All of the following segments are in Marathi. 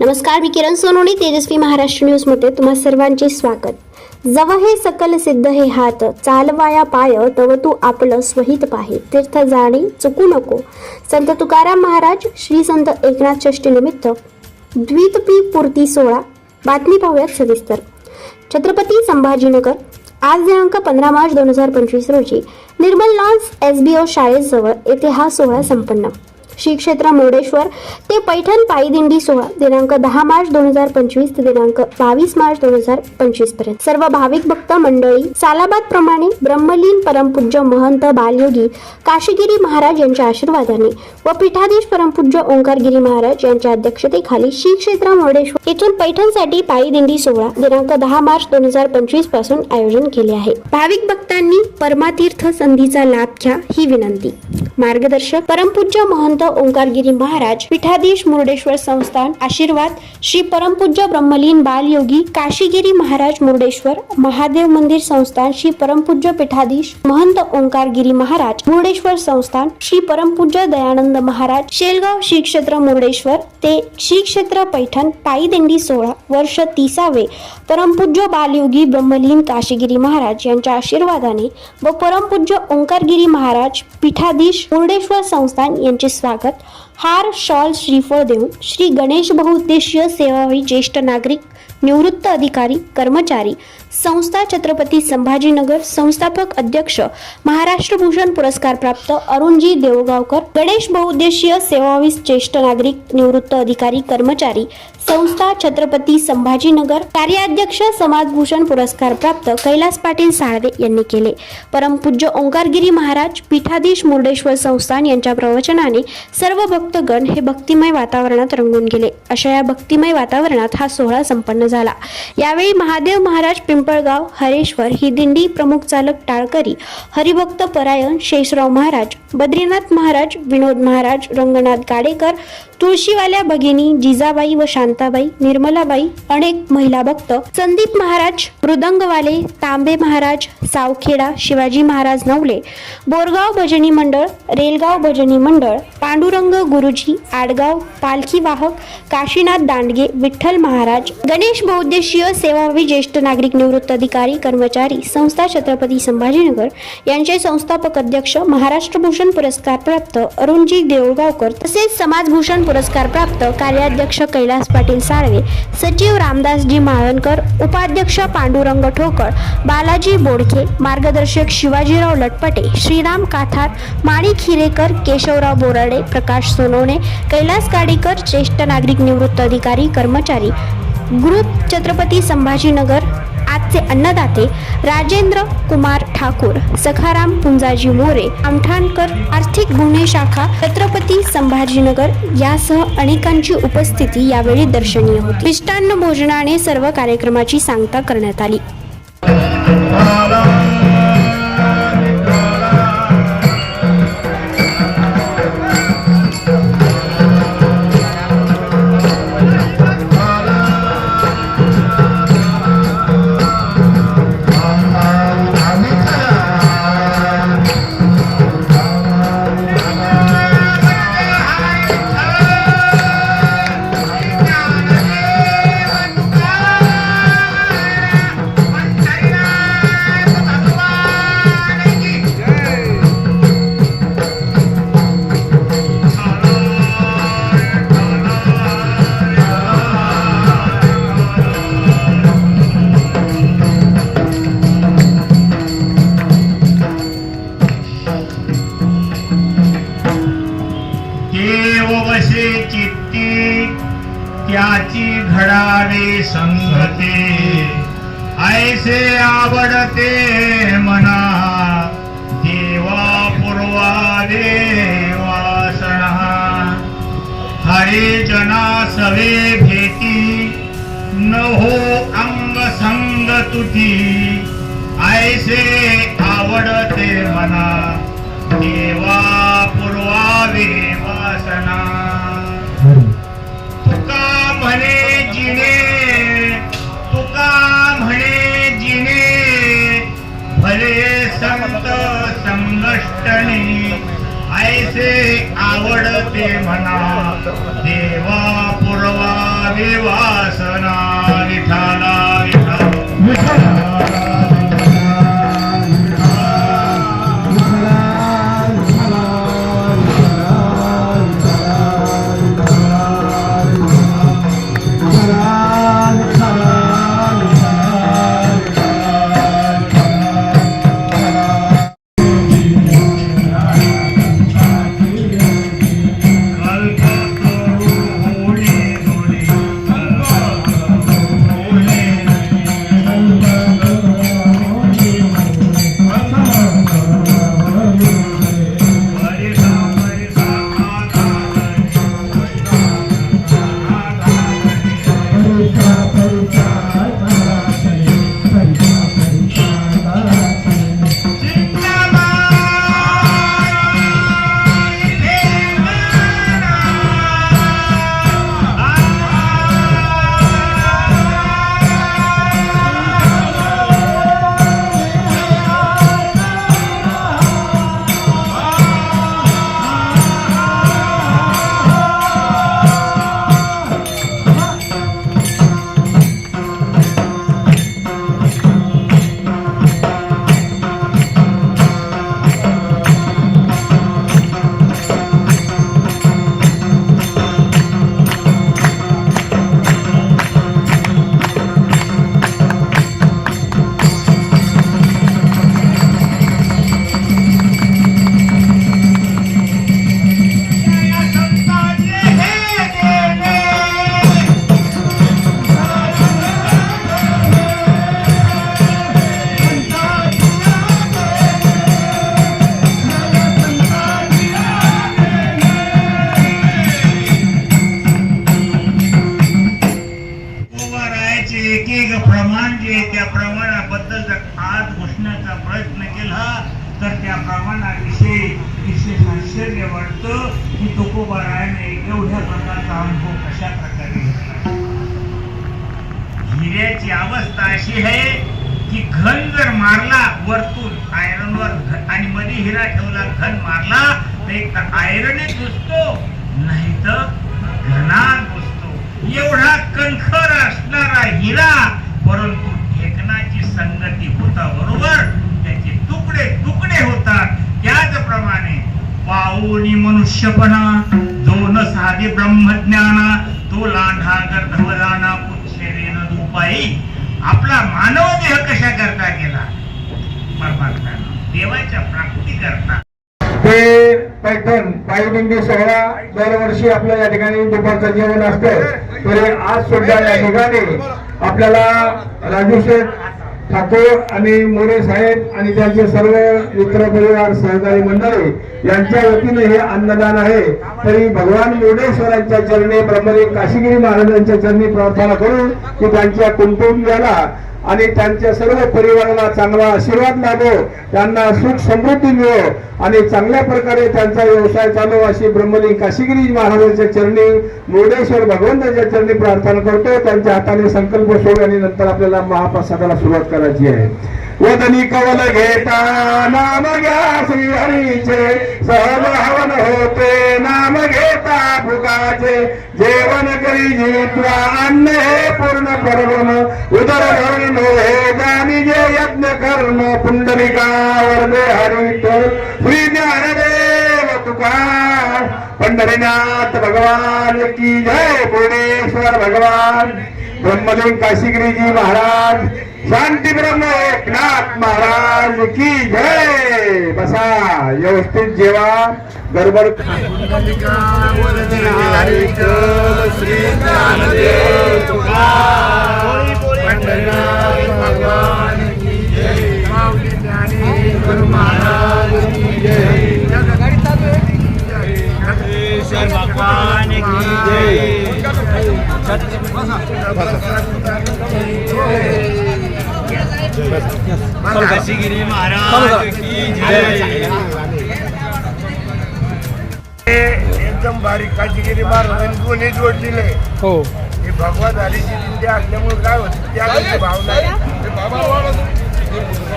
नमस्कार मी किरण सोनोनी तेजस्वी महाराष्ट्र न्यूजमध्ये तुम्हा सर्वांचे स्वागत. जव हे सकल सिद्ध हे हात चालवाया पाय तव तू आपलं स्वहित पाहे. तीर्थ जाणे चुकू नको. संत तुकाराम महाराज श्री संत एकनाथ षष्टी निमित्त द्वितपी पूर्ती सोहळा. बातमी पाहूयात सविस्तर. छत्रपती संभाजीनगर आज दिनांक पंधरा मार्च दोन हजार पंचवीस रोजी निर्मल लॉन्स एस बी ओ शाळेजवळ येथे हा सोहळा संपन्न. श्री क्षेत्र मुर्डेश्वर ते पैठण पायी दिंडी सोहळा दिनांक दहा मार्च दोन हजार पंचवीस ते दिनांक बावीस मार्च दोन हजार पंचवीसपर्यंत. सर्व भाविक भक्त मंडळी सालाबाद प्रमाणे ब्रह्मलीन परमपूज्य महंत बालयोगी काशीगिरी महाराज यांच्या आशीर्वादाने व पीठाधीश परमपूज्य ओंकारगिरी महाराज यांच्या अध्यक्षतेखाली श्री क्षेत्र मुर्डेश्वर येथून पैठणसाठी पायी दिंडी सोहळा दिनांक दहा मार्च दोन हजार पंचवीसपासून आयोजन केले आहे. भाविक भक्तांनी परमातीर्थ संधीचा लाभ घ्या ही विनंती. मार्गदर्शक परमपूज्य महंत ओंकारगिरी महाराज पीठाधीश मुर्डेश्वर संस्थान आशीर्वाद श्री परमपूज्य ब्रह्मलीन बालयोगी काशीगिरी महाराज मुर्डेश्वर महादेव मंदिर संस्थान श्री परमपूज्य पीठाधीश महंत ओंकारगिरी महाराज मुर्डेश्वर संस्थान श्री परमपूज्य दयानंद महाराज शेलगाव श्री क्षेत्र मुर्डेश्वर ते श्री क्षेत्र पैठण पायी दिंडी सोहळा वर्ष तिसावे परमपूज्य बालयोगी ब्रह्मलीन काशीगिरी महाराज यांच्या आशीर्वादाने व परमपूज्य ओंकारगिरी महाराज पीठाधीश मुर्डेश्वर संस्थान यांचे स्वागत. हार शॉल श्रीफळ देऊन श्री गणेश बहुउद्देशीय सेवावी ज्येष्ठ नागरिक निवृत्त अधिकारी कर्मचारी संस्था छत्रपती संभाजीनगर संस्थापक अध्यक्ष महाराष्ट्र भूषण पुरस्कार प्राप्त अरुणजी देवगावकर गणेश बहुउद्देशीय सेवावीस ज्येष्ठ नागरिक निवृत्त अधिकारी कर्मचारी संस्था छत्रपती संभाजीनगर कार्याध्यक्ष समाजभूषण पुरस्कार प्राप्त कैलास पाटील साळवे यांनी केले. परमपूज्य ओंकारगिरी महाराज पीठाधीश मुर्डेश्वर संस्थान यांच्या प्रवचनाने सर्व भक्तगण हे भक्तिमय वातावरणात रंगून गेले. अशा या भक्तिमय वातावरणात हा सोहळा संपन्न झाला. यावेळी महादेव महाराज पिंपळगाव हरेश्वर ही दिंडी प्रमुख चालक टाळकरी हरिभक्त परायण शेषराव महाराज बद्रीनाथ महाराज विनोद महाराज रंगनाथ गाडेकर तुळशीवाल्या भगिनी जिजाबाई व शांताबाई निर्मलाबाई अनेक महिला भक्त संदीप महाराज मृदंगवाले तांबे महाराज सावखेडा शिवाजी महाराज नवले बोरगाव भजनी मंडळ रेलगाव भजनी मंडळ पांडुरंग गुरुजी आडगाव पालखी वाहक काशीनाथ दांडगे विठ्ठल महाराज गणेश बहुद्देशीय सेवावी ज्येष्ठ नागरिक निवृत्त अधिकारी कर्मचारी संस्था छत्रपती संभाजीनगर यांचे संस्थापक अध्यक्ष महाराष्ट्र भूषण पुरस्कार प्राप्त अरुणजी देऊळगावकर तसेच समाजभूषण पुरस्कार प्राप्त कार्याध्यक्ष कैलास पाटील साळवे सचिव रामदासजी माळणकर उपाध्यक्ष पांडुरंग ठोकळ बालाजी बोडखे मार्गदर्शक शिवाजीराव लटपटे श्रीराम काथार माणिक हिरेकर केशवराव बोराडे प्रकाश सोनवणे कैलास गाडीकर ज्येष्ठ नागरिक निवृत्त अधिकारी कर्मचारी ग्रुप छत्रपती संभाजीनगर आजचे अन्नदाते राजेंद्र कुमार ठाकूर सखाराम पुंजाजी मोरे आमठाणकर आर्थिक गुन्हे शाखा छत्रपती संभाजीनगर यासह अनेकांची उपस्थिती यावेळी दर्शनीय होती. मिष्टान्न भोजनाने सर्व कार्यक्रमाची सांगता करण्यात आली. हरे जना सवे भेटी न हो अंग संग तुझी. ऐसे आवडते मना देवा पूर्वावे वासना. तुका म्हणे जिने ते म्हणा देवा पुरवा विवासना विठाला अशी आहे की घन जर मारला वरतून आयरनवर घ- आणि मध्ये हिरा ठेवला घन मारला तर एक तर आयरनच घुसतो नाही तर घनात घुसतो. एवढा कणखर असणारा हिरा परंतु ढेकणाची संगती होता बरोबर त्याचे तुकडे तुकडे होतात. त्याचप्रमाणे पाऊनी मनुष्यपणा जो न साधे ब्रह्मज्ञाना तो लांढा गर्धवदाना पुच्छेरेन दुपाई. आपला मानव देह कशा करता गेला? परमात्मा. देवाच्या प्राप्ती करता. ते पैठण पायदिंडी सोहळा दरवर्षी आपल्या या ठिकाणी दुपारचं जेवण असतं. तरी आज सुद्धा या ठिकाणी आपल्याला राजू शेठ ठाकूर आणि मोरे साहेब आणि त्यांचे सर्व मित्र परिवार सहकारी मंडळी यांच्या वतीने हे अन्नदान आहे. तरी भगवान मुर्डेश्वरांच्या चरणी ब्रह्मदेव काशीगिरी महाराजांच्या चरणी प्रार्थना करून की त्यांच्या कुटुंबियाला आणि त्यांच्या सर्व परिवाराला चांगला आशीर्वाद लाभो त्यांना सुख समृद्धी मिळो. आणि चांगल्या प्रकारे त्यांचा व्यवसाय चालू अशी ब्रह्मलिंग काशीगिरी महाराजांच्या चरणी मुर्डेश्वर भगवंताच्या चरणी प्रार्थना करतो त्यांच्या हाताने संकल्प सोड आणि नंतर आपल्याला महाप्रसादाला सुरुवात करायची आहे. वदनी कवल घेता नाम घ्या श्री हरीचे. सहज हवन होते नाम घेता भुकाचे जेवण करी जित्वा अन्न हे पूर्ण पर्वन उदर धरून हे जाणी जे यज्ञ कर्म. पुंडलिकावर दे हरित श्री ज्ञानदेव तुकार पंढरीनाथ भगवान की जय पुणेश्वर भगवान. ब्रह्मलिंग काशीगिरीजी महाराज शांती ब्रह्म एकनाथ महाराज की जय! बसा व्यवस्थित जेवा गडबड श्री काशीगिरी महाराज की जय हे एकदम बारीक काशीगिरी महाराजांनी दोन्ही जोडलेले हो. हे भगवा झालीची दिंडी असल्यामुळे काय होतं? त्यागाची भावना आहे.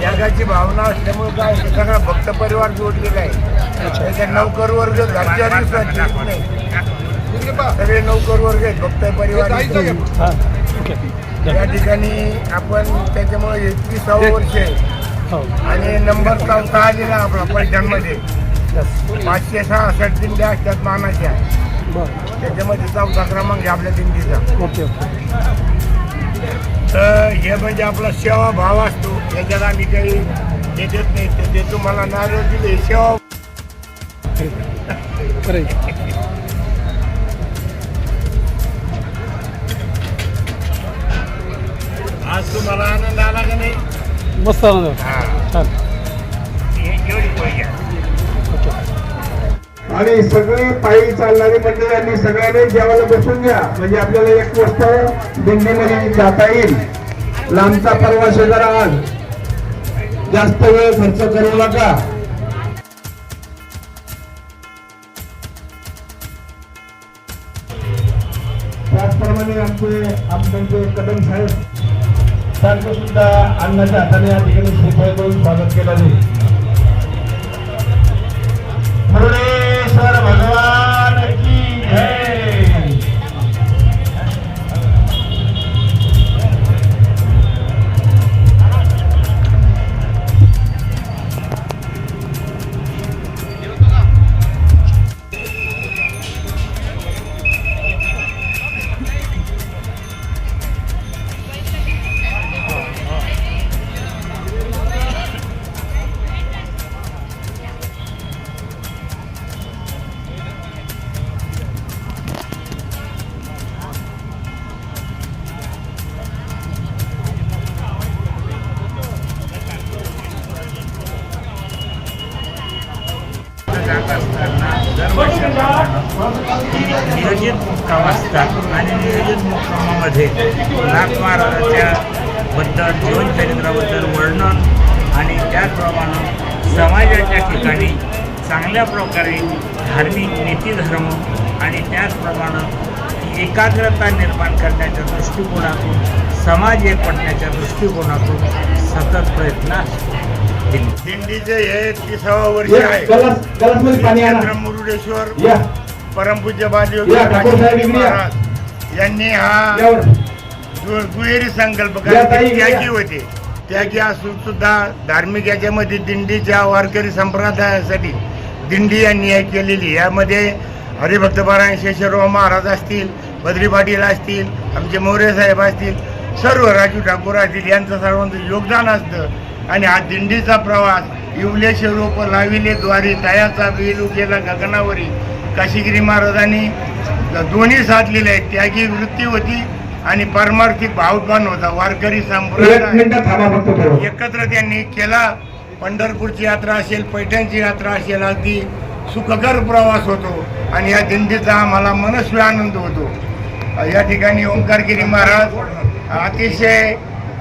त्यागाची भावना असल्यामुळे काय होतं? सगळा भक्त परिवार जोडलेला आहे. त्याच्या नौकर वर्ग घरच्या नाही. सगळे नौकर वर्ग आहेत भक्त परिवार या ठिकाणी आपण त्याच्यामुळे एकविसावं वर्ष आहे. आणि नंबर चौथा आलेला आपला पैठणमध्ये पाचशे सहासष्ट दिंड्या असतात मानाच्या त्याच्यामध्ये चौथा क्रमांक आहे आपल्या दिंडीचा. ओके तर हे म्हणजे आपला सेवा भाव असतो. याच्यात आम्ही काही हे देत नाही. ते तुम्हाला नारळ दिले सेवा आज तुम्हाला आनंद आला का नाही? मस्त आनंद. हा. छान. हे एवढी आणि सगळी पायी चालणारी मंडळी सगळ्यांनी जेवायला बसून घ्या. म्हणजे आपल्याला एक वाजता दिंडीमध्ये जाता येईल. लांबचा प्रवास आहे जरा आज जास्त वेळ खर्च करू नका. त्याचप्रमाणे आमचे आमचे कदम साहेब त्यांचं सुद्धा अन्नाच्या हाताने या ठिकाणी श्रीफळ करून स्वागत केलं जाईल जात असताना दरवर्षी नियोजित मुक्काम असतात आणि नियोजित मुक्कामामध्ये नाथ महाराजाच्या बद्दल जीवनचरित्राबद्दल वर्णन आणि त्याचप्रमाणे समाजाच्या ठिकाणी चांगल्या प्रकारे धार्मिक नीतीधर्म आणि त्याचप्रमाणे एकाग्रता निर्माण करण्याच्या दृष्टिकोनातून समाज एकवटण्याच्या दृष्टिकोनातून सतत प्रयत्न असतो दिंडीचे हे तिसावं वर्ष आहे. मुरुडेश्वर या. परमपूज्य बालयोगी. महाराज यांनी हा दुहेरी संकल्प. त्यागी होते. त्यागी असून सुद्धा धार्मिक याच्यामध्ये दिंडीच्या वारकरी संप्रदायासाठी दिंडी यांनी हे केलेली. यामध्ये हरिभक्त पारायण शेषराव महाराज असतील बद्री पाटील असतील आमचे मोरे साहेब असतील सर्व राजू ठाकूर असतील यांचं सर्वांचं योगदान असतं. आणि हा दिंडीचा प्रवास इवले रोप लाविले द्वारी तयाचा वेलू केला गगनावरी. काशीगिरी महाराजांनी दोन्ही साधलेले आहेत त्यागी वृत्ती होती आणि पारमार्थिक भावपान होता. वारकरी संप्रदाय एकत्र त्यांनी केला. पंढरपूरची यात्रा असेल पैठणची यात्रा असेल अगदी सुखकर प्रवास होतो. आणि या दिंडीचा आम्हाला मनस्वी आनंद होतो. या ठिकाणी ओंकारगिरी महाराज अतिशय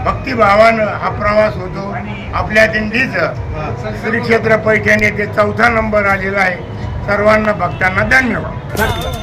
भक्तिभावानं हा प्रवास होतो. आपल्या दिंडीचं श्री क्षेत्र पैठण येथे चौथा नंबर आलेला आहे. सर्वांना भक्तांना धन्यवाद.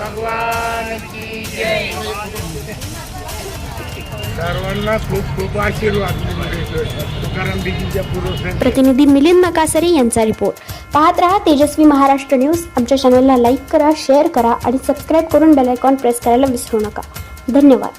भगवान की जय. सर्वांना खूप खूप आशीर्वाद प्रतिनिधी मिलिंद नकासरे यांचा रिपोर्ट. पाहत रहा तेजस्वी महाराष्ट्र न्यूज. आमच्या चॅनलला लाईक करा शेअर करा आणि सबस्क्राईब करून बेल आयकॉन प्रेस करायला विसरू नका. धन्यवाद.